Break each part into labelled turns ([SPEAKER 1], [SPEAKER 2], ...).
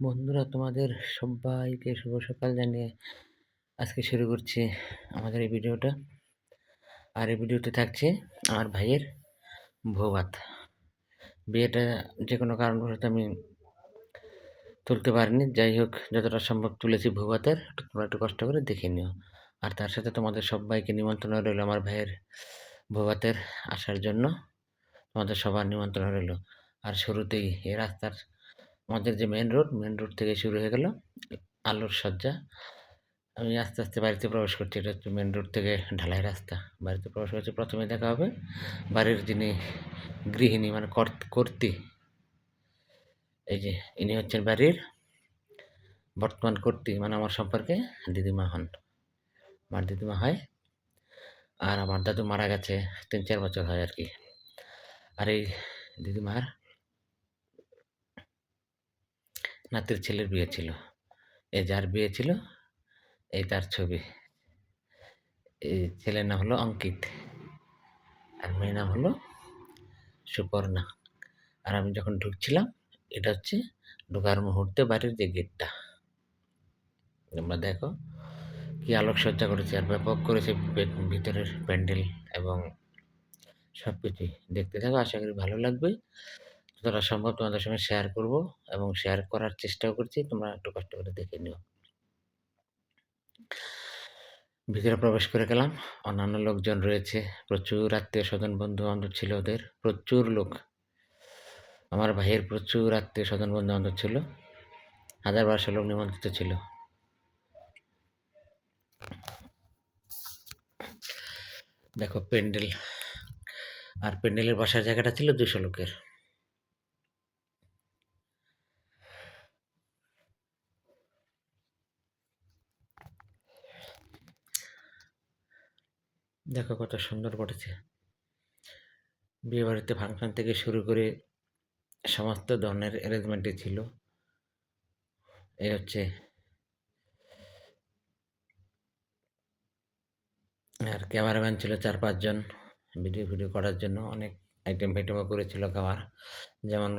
[SPEAKER 1] বন্ধুরা, তোমাদের সবাইকে শুভ সকাল জানিয়ে আজকে শুরু করছি আমাদের এই ভিডিওটা। আর এই ভিডিওতে থাকছে আমার ভাইয়ের ভোভাত বিয়েটা যে কোনো কারণবশত আমি তুলতে পারিনি। যাই হোক, যতটা সম্ভব তুলেছি ভোভাতের তোমরা একটু কষ্ট করে দেখে নিও। আর তার সাথে তোমাদের সবাইকে নিমন্ত্রণ রইল আমার ভাইয়ের ভোভাতের আসার জন্য। তোমাদের সবার নিমন্ত্রণ রইল। আর শুরুতেই এই রাস্তার আমাদের যে মেন রোড মেন রোড থেকে শুরু হয়ে গেল আলোর সজ্জা। আমি আস্তে আস্তে বাড়িতে প্রবেশ করছি। এটা হচ্ছে মেন রোড থেকে ঢালাই রাস্তা। বাড়িতে প্রবেশ করছি প্রথমে দেখা হবে বাড়ির যিনি গৃহিণী মানে কর্তী, এই যে ইনি হচ্ছেন বাড়ির বর্তমান কর্তী মানে আমার সম্পর্কে দিদিমা হন। আমার দিদিমা হয়। আর আমার দাদু মারা গেছে তিন চার বছর হয় আর কি। আর এই দিদিমার নাতির ছেলের বিয়ে ছিল। এ যার বিয়ে ছিল এই তার ছবি। এই ছেলের নাম হলো অঙ্কিত আর মেয়ের নাম হলো সুপর্ণা। আর আমি যখন ঢুকছিলাম, এটা হচ্ছে ঢোকার মুহূর্তে বাড়ির যে গেটটা। তোমরা দেখো কি আলোকসজ্জা করেছে আর ব্যাপক করেছে ভিতরের প্যান্ডেল এবং সব কিছুই দেখতে থাকো, আশা করি ভালো লাগবে। যতটা সম্ভব তোমাদের সঙ্গে শেয়ার করব এবং শেয়ার করার চেষ্টাও করছি। তোমরা একটু কষ্ট করে দেখে নিও। ভিতরে প্রবেশ করে গেলাম। অন্যান্য লোকজন রয়েছে। প্রচুর আত্মীয় স্বজন বন্ধু বান্ধব ছিল ওদের। প্রচুর লোক। আমার ভাইয়ের প্রচুর আত্মীয় স্বজন বন্ধু বান্ধব ছিল। হাজার বারোশো লোক নিমন্ত্রিত ছিল। দেখো, প্যান্ডেল। আর প্যান্ডেলের বসার জায়গাটা ছিল দুশো লোকের। দেখো কত সুন্দর করেছে। বিয়েবাড়িতে ফাংশন থেকে শুরু করে সমস্ত ধরনের অ্যারেঞ্জমেন্টই ছিল। এই হচ্ছে আর ক্যামেরাম্যান ছিল চার পাঁচজন ভিডিও ভিডিও করার জন্য অনেক আইটেম ফাইটেমও করেছিল খাবার যেমন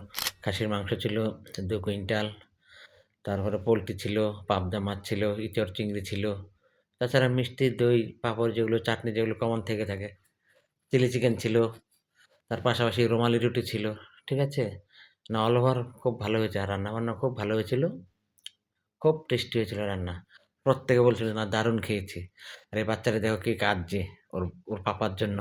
[SPEAKER 1] খাসির মাংস ছিল দু কুইন্টাল, তারপরে পোলট্রি ছিল, পাবদা মাছ ছিল, ইচড় চিংড়ি ছিল। তাছাড়া মিষ্টি, দই, পাঁপড় যেগুলো, চাটনি যেগুলো কমন থেকে থাকে। চিলি চিকেন ছিল, তার পাশাপাশি রুমালি রুটি ছিল, ঠিক আছে? না অল ওভার খুব ভালো হয়েছে। আর রান্নাবান্না খুব ভালো হয়েছিল। খুব টেস্টি হয়েছিল রান্না। প্রত্যেকে বলছিল, না, দারুণ খেয়েছি। আর এই বাচ্চারা দেখো কি কাঁদছে ওর ওর পাপার জন্য।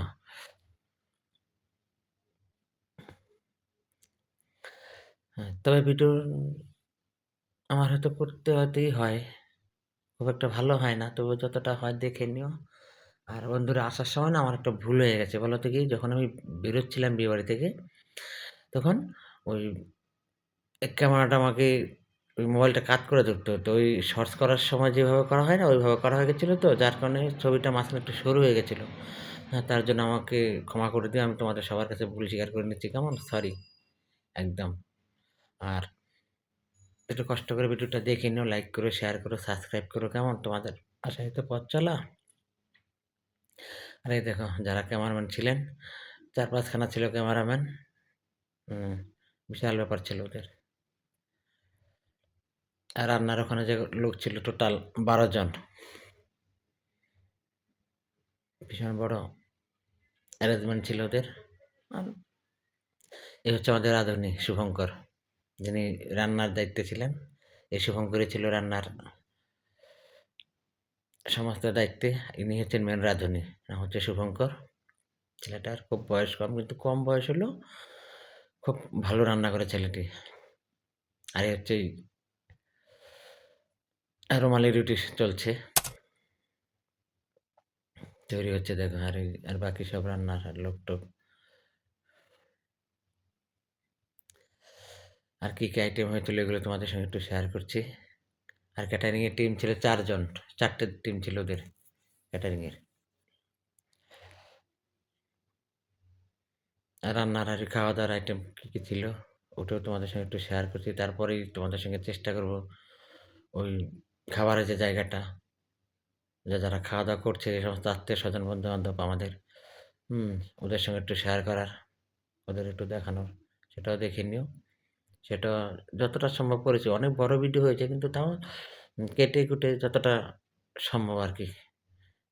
[SPEAKER 1] হ্যাঁ তবে ভিডিও আমার হয়তো করতে হতেই হয়। খুব একটা ভালো হয় না। তবু যতটা হয় দেখে নিও। আর বন্ধুরা, আসার সময় না আমার একটা ভুল হয়ে গেছে। বলো তো কি? যখন আমি বেরোচ্ছিলাম বিয়েবাড়ি থেকে, তখন ওই ক্যামেরাটা আমাকে ওই মোবাইলটা কাট করে ধরতে। হতো ওই শর্টস করার সময় যেভাবে করা হয় না, ওইভাবে করা হয়ে গেছিল তো, যার কারণে ছবিটা মাঝখানে একটু সরু হয়ে গেছিল। হ্যাঁ তার জন্য আমাকে ক্ষমা করে দিয়ে আমি তোমাদের সবার কাছে ভুল স্বীকার করে নিচ্ছি। কেমন? সরি একদম। আর একটু কষ্ট করে ভিডিওটা দেখে নিও লাইক করো শেয়ার করো সাবস্ক্রাইব করো, কেমন তোমাদের? আশায় তো পথ চলা। আর এই দেখো, যারা ক্যামেরাম্যান ছিলেন, চার পাঁচখানা ছিল ক্যামেরাম্যান বিশাল ব্যাপার ছিল ওদের। আর রান্নার ওখানে যে লোক ছিল টোটাল বারো জন। ভীষণ বড় অ্যারেঞ্জমেন্ট ছিল ওদের। এই হচ্ছে আমাদের আধুনিক, শুভঙ্কর। যিনি রান্নার দায়িত্বে ছিলেন এই শুভঙ্করই ছিল রান্নার সমস্ত দায়িত্বে। ইনি হচ্ছেন মেন রাঁধুনি, নাম হচ্ছে শুভঙ্কর। ছেলেটার খুব বয়স কম, কিন্তু কম বয়স হলেও খুব ভালো রান্না করে ছেলেটি। আর হচ্ছে রুমালি রুটি চলছে। তৈরি হচ্ছে, দেখো, আর আর বাকি সব রান্নার লোক টোক আর কী কী আইটেম হয়েছিল এগুলো তোমাদের সঙ্গে একটু শেয়ার করছি। আর ক্যাটারিংয়ের টিম ছিল চারজন, চারটে টিম ছিল ওদের ক্যাটারিংয়ের রান্নার আর খাওয়া দাওয়ার আইটেম কী কী ছিল, ওটাও তোমাদের সঙ্গে একটু শেয়ার করছি। তারপরেই তোমাদের সঙ্গে চেষ্টা করব ওই খাবারের যে জায়গাটা, যা যারা খাওয়া দাওয়া করছে এই সমস্ত আত্মীয় স্বজন বন্ধু বান্ধব আমাদের, হুম, ওদের সঙ্গে একটু শেয়ার করার, ওদের একটু দেখানোর, সেটাও দেখে নিও। সেটা যতটা সম্ভব করেছি। অনেক বড় ভিডিও হয়েছে কিন্তু তাও কেটে কুটে যতটা সম্ভব আর কি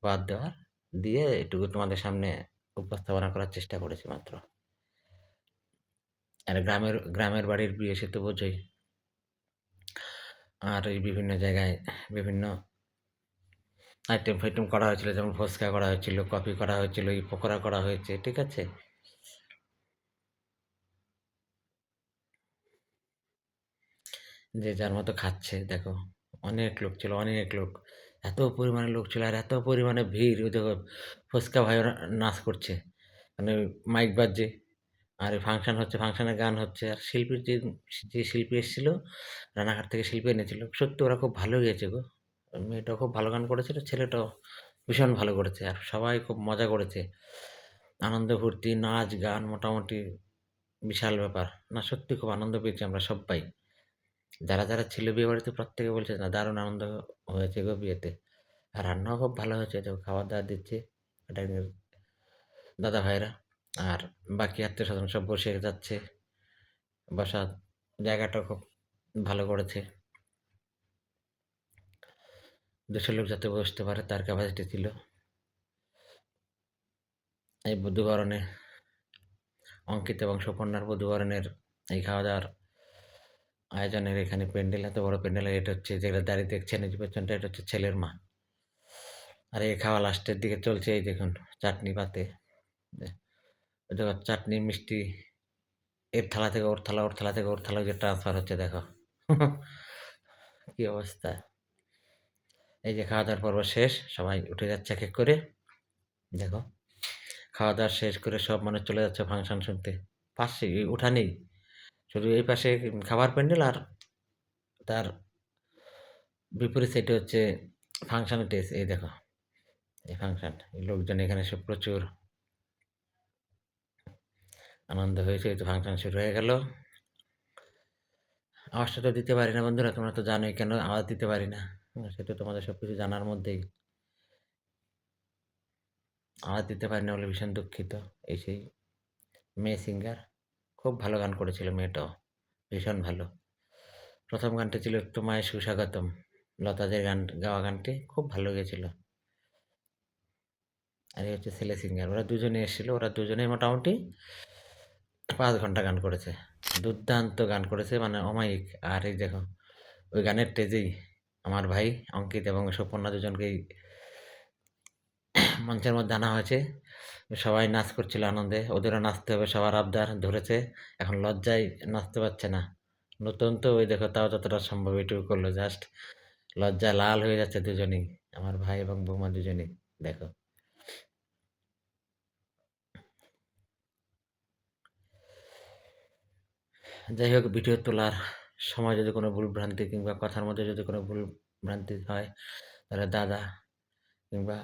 [SPEAKER 1] বাদ দেওয়ার, দিয়ে এটুকু তোমাদের সামনে উপস্থাপনা করার চেষ্টা করেছি মাত্র। আর গ্রামের গ্রামের বাড়ির বিয়ে সে তো বোঝোই। আর এই বিভিন্ন জায়গায় বিভিন্ন আইটেম ফাইটেম করা হয়েছিল যেমন ফুচকা করা হয়েছিল, কফি করা হয়েছিল, এই পকোড়া করা হয়েছে, ঠিক আছে? যে যার মতো খাচ্ছে দেখো। অনেক লোক ছিল, অনেক লোক। এত পরিমাণে লোক ছিল আর এত পরিমাণে ভিড় ওই দেখো ফুচকা ভাইও না নাচ করছে। মানে মাইক বাজছে। আর ফাংশন হচ্ছে, ফাংশনে গান হচ্ছে। আর শিল্পীর যে যে শিল্পী এসেছিল রানাঘাট থেকে শিল্পী এনেছিল। সত্যি ওরা খুব ভালো গেয়েছে গো। মেয়েটাও খুব ভালো গান করেছিল, ছেলেটাও ভীষণ ভালো করেছে। আর সবাই খুব মজা করেছে। আনন্দ ফুর্তি, নাচ, গান মোটামুটি বিশাল ব্যাপার। না সত্যি খুব আনন্দ পেয়েছি আমরা সব্বাই। যারা, যারা ছিল বিয়ে বাড়িতে প্রত্যেকে বলছে না দারুণ আনন্দ হয়েছে গো বিয়েতে। আর রান্নাও খুব ভালো হয়েছে। দেখো খাবার-দাবার দিচ্ছে। এটা দাদা ভাইরা। আর বাকি আত্মীয় স্বজন সব বসে যাচ্ছে। বসার জায়গাটাও খুব ভালো করেছে। ২০০ লোক যাতে বসতে পারে তার ক্যাপাসিটি ছিল। এই বধূবরণে অঙ্কিত এবং সুকন্যার বধূবরণের এই খাওয়া-দাওয়ার আয়োজনের এখানে প্যান্ডেল এত বড় প্যান্ডেল এটা হচ্ছে যেটা দাঁড়িয়ে দেখছেন এই পেছনটা এটা হচ্ছে ছেলের মা। আর এই খাওয়া লাস্টের দিকে চলছে এই দেখুন চাটনি পাতে। চাটনি, মিষ্টি এর থালা থেকে ওর থালা, ওর থালা থেকে ওর থালায় যে ট্রান্সফার হচ্ছে দেখো। কি অবস্থা! এই যে খাওয়া-দাওয়ার পর্ব শেষ। সবাই উঠে যাচ্ছে এক, করে। দেখো। খাওয়া-দাওয়া শেষ করে সব মানুষ চলে যাচ্ছে ফাংশন শুনতে। পাশেই উঠানেই। শুধু এই পাশে খাবার প্যান্ডেল আর তার বিপরীত সাইডে হচ্ছে ফাংশনের টেস এই দেখো। এই ফাংশন। লোকজন এখানে এসে প্রচুর আনন্দ হয়েছে। এই তো ফাংশন শুরু হয়ে গেল। আওয়াজটা তো দিতে পারি না বন্ধুরা। তোমরা তো জানোই কেন আওয়াজ দিতে পারি না। সেটা তোমাদের সব কিছু জানার মধ্যেই। আওয়াজ দিতে পারি না বলে ভীষণ দুঃখিত। এই সেই মেয়ে সিঙ্গার। খুব ভালো গান করেছিল মেয়েটাও। ভীষণ ভালো। প্রথম গানটি ছিল 'তোমায় সুস্বাগতম'। লতাদের গান, গাওয়া গানটি খুব ভালো গেয়েছিল। আর এই হচ্ছে ছেলে সিঙ্গার। ওরা দুজনে এসেছিল। ওরা দুজনেই মোটামুটি পাঁচ ঘণ্টা গান করেছে। দুর্দান্ত গান করেছে মানে অমায়িক। আর এই দেখো, ওই গানের টেজেই আমার ভাই অঙ্কিত এবং সুপর্ণা দুজনকেই মঞ্চের মধ্যে আনা হয়েছে। সবাই নাচ করছিল আনন্দে। ওদেরও নাচতে হবে, সবার আবদার ধরেছে। এখন লজ্জায় নাচতে পারছে না। নতুন তো ওই দেখো, তাও যতটা সম্ভব এটুকু করল জাস্ট। লজ্জা লাল হয়ে যাচ্ছে দুজনেই। আমার ভাই এবং বৌমা দুজনেই। দেখো। যাই হোক, ভিডিও তোলার সময় যদি কোনো ভুল ভ্রান্তি কিংবা কথার মধ্যে যদি কোনো ভুল ভ্রান্তি হয়, তাহলে দাদা কিংবা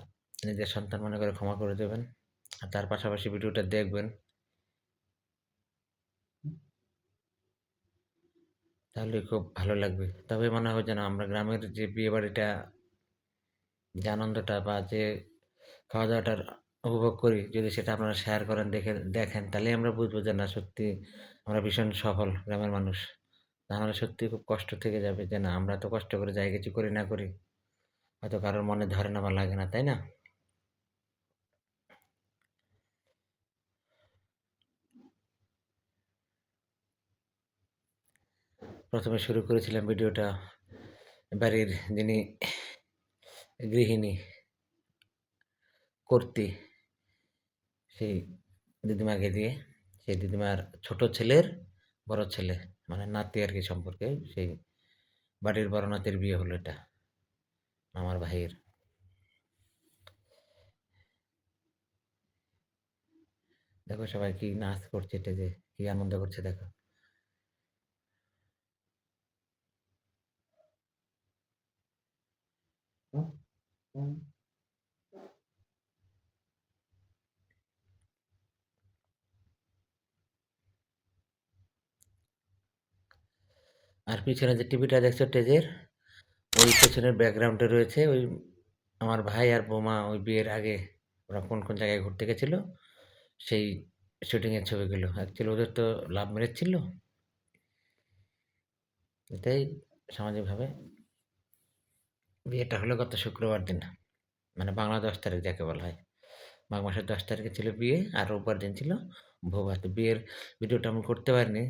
[SPEAKER 1] নিজের সন্তান মনে করে ক্ষমা করে দেবেন। আর তার পাশাপাশি ভিডিওটা দেখবেন। তাহলে খুব ভালো লাগবে। তবে মনে হবে যেন আমরা গ্রামের যে বিয়ে বাড়িটা যে আনন্দটা বা যে খাওয়া দাওয়াটার উপভোগ করি, যদি সেটা আপনারা শেয়ার করেন, দেখে, দেখেন তাহলে আমরা বুঝব যে না, সত্যি আমরা ভীষণ সফল গ্রামের মানুষ। তাহলে সত্যি খুব কষ্ট থেকে যাবে যে না, আমরা তো কষ্ট করে যাই কিছু করি না করি। হয়তো কারোর মনে ধরে না বা লাগে না, তাই না? প্রথমে শুরু করেছিলাম ভিডিওটা বাড়ির যিনি গৃহিণী কর্তী, সেই দিদিমাকে দিয়ে, সেই দিদিমার ছোট ছেলের বড় ছেলে মানে নাতি আর কি সম্পর্কে, সেই বাড়ির বড় নাতির বিয়ে হলো এটা আমার ভাইয়ের। দেখো সবাই কি নাচ করছে এটা যে কি আনন্দ করছে, দেখো। আর পিছনে যে টিভিটা দেখছ স্টেজের, ওই পেছনের ব্যাকগ্রাউন্ডে রয়েছে ওই আমার ভাই আর বৌমা ওই বিয়ের আগে ওরা কোন কোন জায়গায় ঘুরতে গেছিল, সেই শুটিংয়ের ছবিগুলো। অ্যাকচুয়ালি ওদের তো লাভ ম্যারেজ ছিল। এটাই সামাজিকভাবে বিয়েটা হলো গত শুক্রবার দিন। মানে বাংলা দশ তারিখ যাকে বলা হয়। মাঘ মাসের দশ তারিখে ছিল বিয়ে, আর রোববার দিন ছিল ভোগাতে বিয়ের ভিডিওটা আমি করতে পারিনি।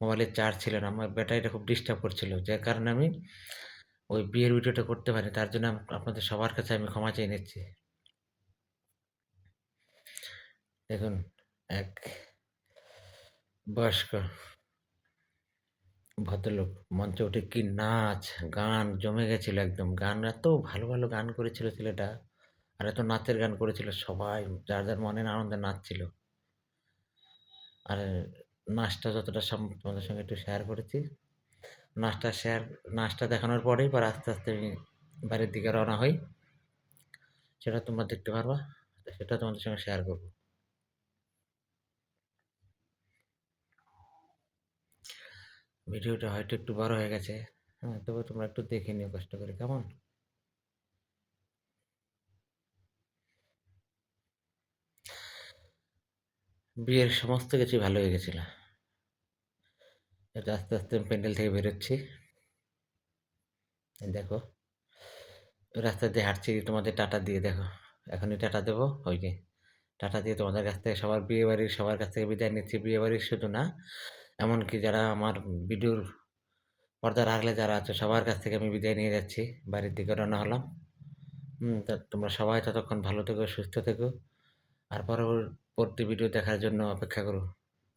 [SPEAKER 1] মোবাইলে চার্জ ছিল না, আমার ব্যাটারিটা খুব ডিস্টার্ব করছিল। যার কারণে আমি ওই বিয়ের ভিডিওটা করতে পারিনি। তার জন্য আপনাদের সবার কাছে আমি ক্ষমা চেয়ে নিচ্ছি। দেখুন, এক বয়স্ক ভদ্রলোক, মঞ্চে উঠে কি নাচ, গান জমে গেছিল একদম। গান, এত ভালো ভালো গান করেছিল ছেলেটা, আর এত নাচের গান করেছিল সবাই, যার যার মনের আনন্দে নাচছিল। আর নাচটা যতটা তোমাদের সঙ্গে একটু শেয়ার করেছি। নাচটা শেয়ার নাচটা দেখানোর পরেই পর আস্তে আস্তে আমি বাড়ির দিকে রওনা হই। সেটা তোমরা দেখতে পারবা, সেটা তোমাদের সঙ্গে শেয়ার করব। ভিডিওটা হয়তো একটু বড় হয়ে গেছে। হ্যাঁ তবে তোমরা একটু দেখে নিও কষ্ট করে, কেমন? বিয়ের সমস্ত কিছু ভালো হয়ে গেছিল। এটা আস্তে আস্তে আমি প্যান্ডেল থেকে বেরোচ্ছি। দেখো রাস্তা দিয়ে হাঁটছি, তোমাদের টাটা দিয়ে দেখো। এখনই টাটা দেবো, ওই যে টাটা দিয়ে তোমাদের কাছ থেকে সবার বিয়ে বাড়ির সবার কাছ থেকে বিদায় নিচ্ছি। বিয়ে বাড়ির শুধু না এমনকি যারা আমার ভিডিওর পর্দার আগলে যারা আছে, সবার কাছ থেকে আমি বিদায় নিয়ে যাচ্ছি। বাড়ির দিকে রওনা হলাম। তোমরা সবাই ততক্ষণ ভালো থেকো, সুস্থ থেকো। আর পরবর্তী ভিডিও দেখার জন্য অপেক্ষা করো।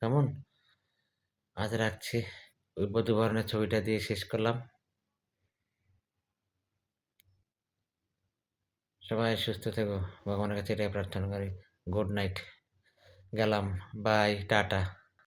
[SPEAKER 1] কেমন? আজ রাখছি। ওই বধূবরণের ছবিটা দিয়ে শেষ করলাম। সবাই সুস্থ থেকো। ভগবানের কাছে এটাই প্রার্থনা করি। Good night. গেলাম। Bye, tata.